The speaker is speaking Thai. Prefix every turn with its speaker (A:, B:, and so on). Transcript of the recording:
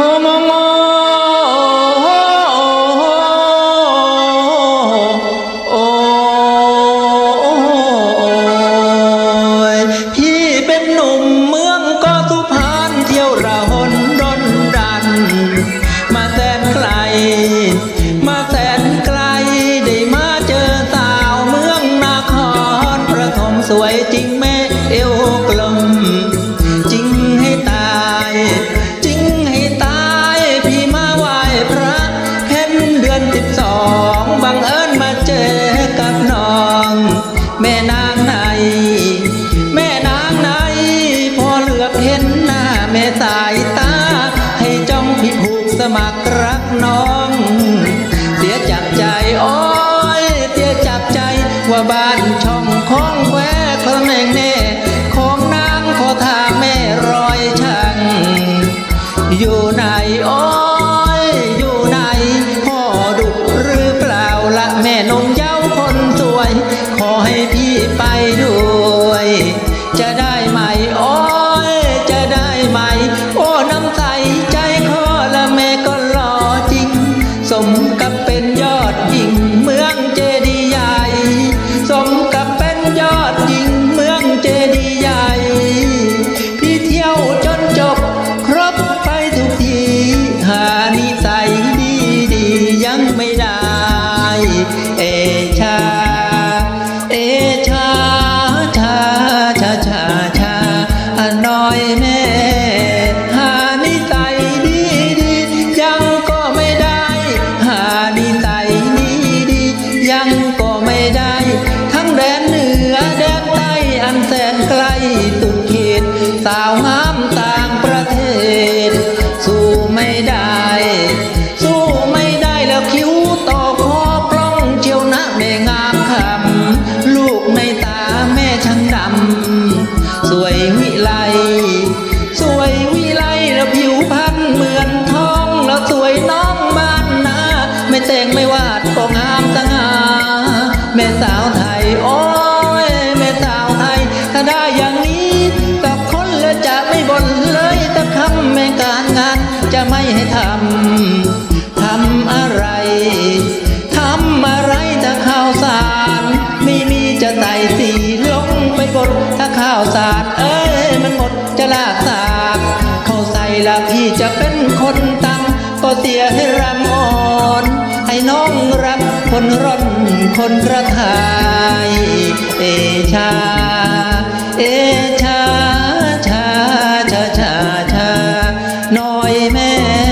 A: রসুল্লাহ างในแม่นางในพอเหลือบเห็นหน้าแม่สายตา ให้จ้องพี่ผูกสมัครรักน้อง เสียจับใจอ้อยเสียจับใจว่าบ้านช่องของแควคนแม่งแน่ของนางขอทาแม่รอยช่างอยู่ ด้วย จะได้ไหม ไกลสุดเขตสาวงามต่างประเทศำแม่การงานจะไม่ให้ทำ ทำอะไร ทำอะไรถ้าข้าวสาร ไม่มีจะใส่สีลงไปบนถ้าข้าวสาร เอ้ยมันหมดจะลากสากเข้าใส่ละพี่จะเป็นคนตังก็เสียให้รำอ่อนให้น้องรักคนร่อนคนกระทาย เอชา แม่